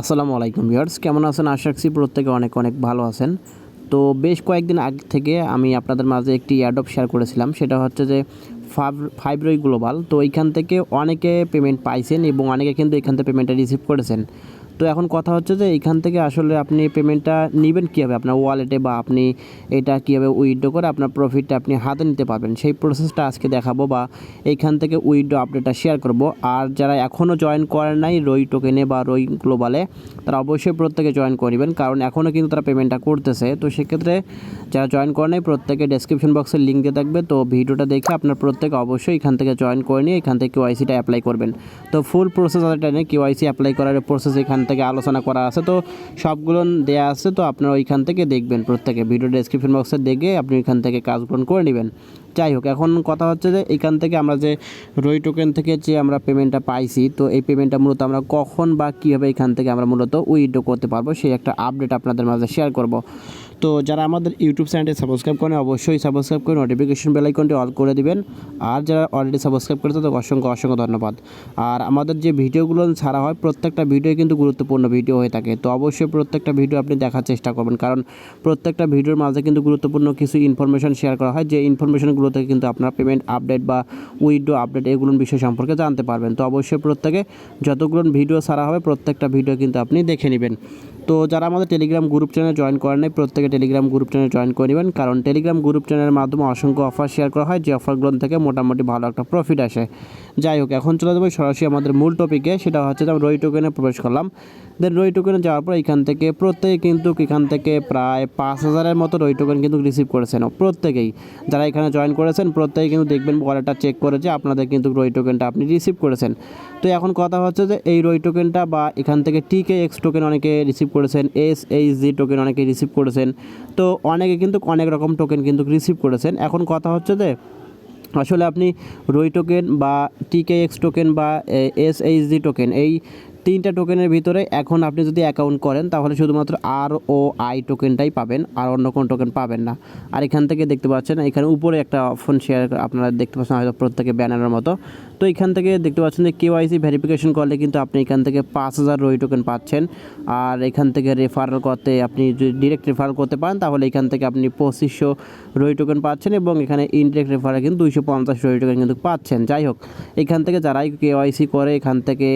আসসালামু আলাইকুম ভিউয়ার্স, কেমন আছেন? আশা রাখছি প্রত্যেকে অনেক অনেক ভালো আছেন। তো বেশ কয়েকদিন আগ থেকে আমি আপনাদের মাঝে একটি অ্যাডপ শেয়ার করেছিলাম, সেটা হচ্ছে যে ফাইভ, ফাইব্রই গ্লোবাল। তো এইখান থেকে অনেকে পেমেন্ট পাইছেন এবং অনেকে কিন্তু এখান থেকে পেমেন্টটা রিসিভ করেছেন। তো এখন কথা হচ্ছে যে এইখান থেকে আসলে আপনি পেমেন্টটা নেবেন কীভাবে? আপনার ওয়ালেটে বা আপনি এটা কীভাবে উইথড্র করে আপনার প্রফিটটা আপনি হাতে নিতে পারবেন? সেই প্রসেসটা আজকে দেখাবো বা এইখান থেকে উইথড্র আপডেটটা শেয়ার করব। আর যারা এখনও জয়েন করেন নাই রই টোকেনে বা রই গ্লোবালে তারা অবশ্যই প্রত্যেকে জয়েন করে নেবেন। কারণ এখনও কিন্তু তারা পেমেন্টটা করতেছে। তো সেক্ষেত্রে যারা জয়েন করে নাই, প্রত্যেকে ডেসক্রিপশন বক্সের লিঙ্ক দিয়ে থাকবে। তো ভিডিওটা দেখে আপনার প্রত্যেকে অবশ্যই এখান থেকে জয়েন করে নিয়ে এখান থেকে কেওয়াইসিটা অ্যাপ্লাই করবেন। তো ফুল প্রসেস টেনে কেওয়াইসি অ্যাপ্লাই করার প্রসেস এখান থেকে আলোচনা করা আছে। তো সবগুলো দেয়া আছে, তো আপনারা ওইখান থেকে দেখবেন প্রত্যেকে। ভিডিও ডেসক্রিপশন বক্সে দেখে আপনি ওইখান থেকে কাজগুলো করে নেবেন। যাই হোক, এখন কথা হচ্ছে যে এখান থেকে আমরা যে রই টোকেন থেকে যে আমরা পেমেন্টটা পাইছি, তো এই পেমেন্টটা মূলত আমরা কখন বা কীভাবে এখান থেকে আমরা মূলত উইথড্র করতে পারব, সেই একটা আপডেট আপনাদের মাঝে শেয়ার করব। তো যারা আমাদের ইউটিউব চ্যানেলটি সাবস্ক্রাইব করেন, অবশ্যই সাবস্ক্রাইব করে নোটিফিকেশন বেল আইকনটি অল করে দিবেন। আর যারা অলরেডি সাবস্ক্রাইব করেছে তাদের অসংখ্য অসংখ্য ধন্যবাদ। আর আমাদের যে ভিডিওগুলো ছাড়া হয়, প্রত্যেকটা ভিডিও কিন্তু গুরুত্বপূর্ণ ভিডিও হয়ে থাকে। তো অবশ্যই প্রত্যেকটা ভিডিও আপনি দেখার চেষ্টা করবেন। কারণ প্রত্যেকটা ভিডিওর মাঝে কিন্তু গুরুত্বপূর্ণ কিছু ইনফরমেশন শেয়ার করা হয়। যে ইনফরমেশনগুলো থেকে কিন্তু আপনারা পেমেন্ট আপডেট বা উইডো আপডেট এগুলোর বিষয় সম্পর্কে জানতে পারবেন। তো অবশ্যই প্রত্যেকে যতগুলো ভিডিও ছাড়া হবে, প্রত্যেকটা ভিডিও কিন্তু আপনি দেখে নেবেন। তো যারা আমাদের টেলিগ্রাম গ্রুপ চ্যানেল জয়েন করেন নাই, প্রত্যেকে টেলিগ্রাম গ্রুপ চ্যানেল জয়েন করে নেবেন। কারণ টেলিগ্রাম গ্রুপ চ্যানেলের মাধ্যমে অসংখ্য অফার শেয়ার করা হয়। যে অফারগুলো থেকে মোটামুটি ভালো একটা প্রফিট আসে। যাই হোক, এখন চলে যাব সরাসরি আমাদের মূল টপিকে সেটা হচ্ছে যে আমরা রই টোকেনে প্রবেশ করলাম। দেন রই টোকেনে যাওয়ার পর এখান থেকে প্রত্যেকে কিন্তু এখান থেকে প্রায় পাঁচ হাজারের মতো রই টোকেন কিন্তু রিসিভ করেছেন। প্রত্যেকেই যারা এখানে জয়েন করেছেন প্রত্যেকে কিন্তু দেখবেন ওয়ালেটটা চেক করে যে আপনাদের কিন্তু রই টোকেনটা আপনি রিসিভ করেছেন। তো এখন কথা হচ্ছে যে এই রই টোকেনটা বা এখান থেকে টিকে এক্স টোকেন অনেকে রিসিভ করেছেন এস এইচ জি টোকেন অনেকে রিসিভ করেছেন। তো অনেকে কিন্তু অনেক রকম টোকেন কিন্তু রিসিভ করেছেন। এখন কথা হচ্ছে যে আসলে আপনি রই টোকেন বা টিকে এক্স টোকেন বা এস এইচ জি টোকেন এই তিনটা টোকেনের ভিতরে এখন আপনি যদি অ্যাকাউন্ট করেন, তাহলে শুধুমাত্র আর ও আই টোকেনটাই পাবেন, আর অন্য কোনো টোকেন পাবেন না। আর এখান থেকে দেখতে পাচ্ছেন, এখানে উপরে একটা অপশন শেয়ার আপনারা দেখতে পাচ্ছেন, হয়তো প্রত্যেকে ব্যানারের মতো। তো এখান থেকে দেখতে পাচ্ছেন যে কেওয়াইসি ভেরিফিকেশন করলে কিন্তু আপনি এখান থেকে পাঁচ হাজার রই টোকেন পাচ্ছেন। আর এখান থেকে রেফারেল করতে আপনি যদি ডিরেক্ট রেফারেল করতে পারেন, তাহলে এখান থেকে আপনি পঁচিশশো রই টোকেন পাচ্ছেন এবং এখানে ইনডিরেক্ট রেফারে কিন্তু দুইশো পঞ্চাশ রই টোকেন কিন্তু পাচ্ছেন। যাই হোক, এখান থেকে যারাই কেওয়াইসি করে, এখান থেকে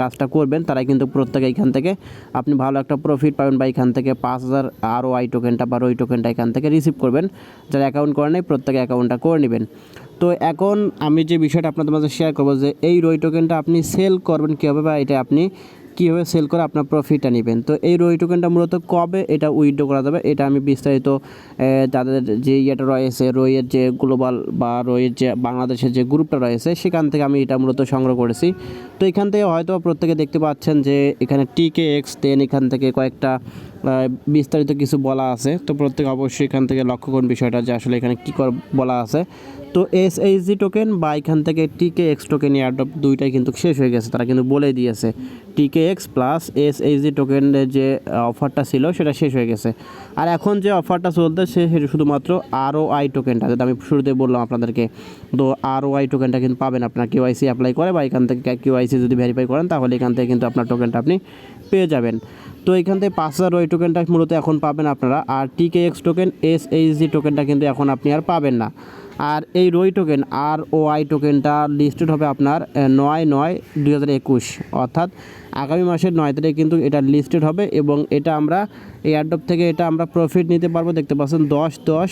কাজটা করবেন, তারাই কিন্তু প্রত্যেকে এখান থেকে আপনি ভালো একটা প্রফিট পাবেন বা এখান থেকে পাঁচ হাজার আরও আই টোকেনটা বা রই টোকেনটা এখান থেকে রিসিভ করবেন। যারা অ্যাকাউন্ট করে নেই, প্রত্যেকে অ্যাকাউন্টটা করে নেবেন। তো এখন আমি যে বিষয়টা আপনাদের মাঝে শেয়ার করব যে এই রই টোকেনটা আপনি সেল করবেন কীভাবে বা এটা আপনি কীভাবে সেল করে আপনার প্রফিটটা নেবেন? তো এই রই টোকেনটা মূলত কবে এটা উইথড্র করা যাবে? এটা আমি বিস্তারিত তাদের যে ইয়েটা রয়েছে রইয়ের যে গ্লোবাল বা রইয়ের যে বাংলাদেশের যে গ্রুপটা রয়েছে, সেখান থেকে আমি এটা মূলত সংগ্রহ করেছি। তো এখান থেকে হয়তো প্রত্যেকে দেখতে পাচ্ছেন যে এখানে টিকে এক্স টেন এখান থেকে কয়েকটা বিস্তারিত কিছু বলা আছে। তো প্রত্যেকে অবশ্যই এখান থেকে লক্ষ্য করুন বিষয়টা যে আসলে এখানে কী কর, বলা আছে। তো এস এইচ জি টোকেন বা এখান থেকে টিকে এক্স টোকেন এয়ারড্রপ দুইটাই কিন্তু শেষ হয়ে গেছে, তারা কিন্তু বলে দিয়েছে। TK X plus S H G টোকেনের যে অফারটা ছিল, সেটা শেষ হয়ে গেছে। আর এখন যে অফারটা চলতেছে, সেটা শুধুমাত্র আরও আই টোকেনটা যেটা আমি শুরুতে বললাম আপনাদেরকে, তো আরও আই টোকেনটা কিন্তু পাবেন আপনার কেওয়াইসি অ্যাপ্লাই করে, বা এখান থেকে কেওয়াইসি যদি ভেরিফাই করেন, তাহলে এখান থেকে কিন্তু আপনার টোকেনটা আপনি পেয়ে যাবেন। তো এখান থেকে পাঁচ হাজার ওই টোকেনটা মূলত এখন পাবেন আপনারা। আর TK X token S H G টোকেনটা কিন্তু এখন আপনি আর পাবেন না। আর এই রই টোকেন আর ও আই টোকেনটা লিস্টেড হবে আপনার নয় নয় দুই হাজার একুশ। অর্থাৎ আগামী মাসের নয় তারিখে কিন্তু এটা লিস্টেড হবে এবং এটা আমরা এই অ্যাডপ থেকে এটা আমরা প্রফিট নিতে পারব। দেখতে পাচ্ছেন দশ দশ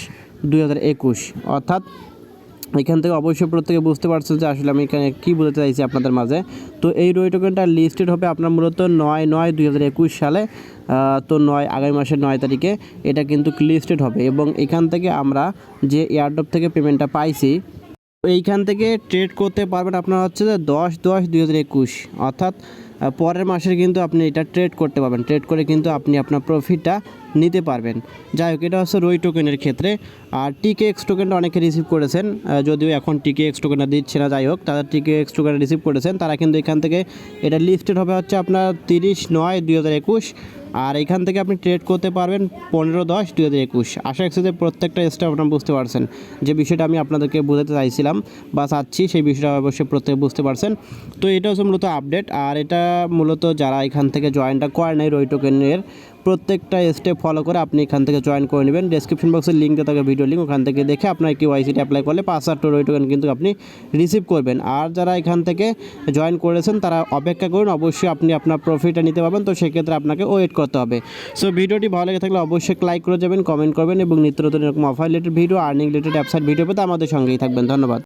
দুই হাজার একুশ। অর্থাৎ এখান থেকে অবশ্যই প্রত্যেকে বুঝতে পারছেন যে আসলে আমি এখানে কী বলতে চাইছি আপনাদের মাঝে। তো এই রয় টোকেনটা লিস্টেড হবে আপনার মূলত নয় নয় দুই হাজার একুশ সালে তো নয় আগামী মাসের নয় তারিখে এটা কিন্তু লিস্টেড হবে। এবং এখান থেকে আমরা যে এয়ারড্রপ থেকে পেমেন্টটা পাইছি এইখান থেকে ট্রেড করতে পারবেন আপনার হচ্ছে যে দশ দশ, দুই হাজার একুশ। অর্থাৎ পরের মাসের কিন্তু আপনি এটা ট্রেড করতে পারবেন। ট্রেড করে কিন্তু আপনি আপনার প্রফিটটা নিতে পারবেন। যাই হোক, এটা হচ্ছে রই টোকেনের ক্ষেত্রে। আর টিকে এক্স টোকেনটা অনেকে রিসিভ করেছেন। যদিও এখন টিকে এক্স টোকেনটা দিচ্ছে না, যাই হোক, তারা টিকে এক্স টোকেনটা রিসিভ করেছেন। তারা কিন্তু এখান থেকে এটা লিস্টেড হবে হচ্ছে আপনার তিরিশ নয়, দুই হাজার একুশ। আর এখান থেকে আপনি ট্রেড করতে পারবেন পনেরো দশ দু হাজার একুশ। আশা রাখছি যে প্রত্যেকটা স্টেপ আপনারা বুঝতে পারছেন। যে বিষয়টা আমি আপনাদেরকে বোঝাতে চাইছিলাম বা চাচ্ছি, সেই বিষয়টা অবশ্যই প্রত্যেকে বুঝতে পারছেন। তো এটা হচ্ছে মূলত আপডেট আর এটা মূলত যারা এখান থেকে জয়েনটা করে নেয় রই টোকেনের প্রত্যেকটা স্টেপ ফলো করে আপনি এখান থেকে জয়েন করে নেবেন। ডেসক্রিপশন বক্সের লিঙ্ক থাকে ভিডিও লিঙ্ক ওখান থেকে দেখে আপনার কেওয়াইসিটা অ্যাপ্লাই করলে পাঁচ হাজার রই টোকেন কিন্তু আপনি রিসিভ করবেন। আর যারা এখান থেকে জয়েন করেছেন, তারা অপেক্ষা করুন, অবশ্যই আপনি আপনার প্রফিটটা নিতে পারবেন। তো সেক্ষেত্রে আপনাকে ওয়েট করতে হবে। সো ভিডিওটি ভালো লেগে থাকলে অবশ্যই লাইক করে যাবেন কমেন্ট করবেন এবং নিত্য নতুন এরকম offer related video earning related app site video পেতে আমাদের সঙ্গেই থাকবেন। ধন্যবাদ।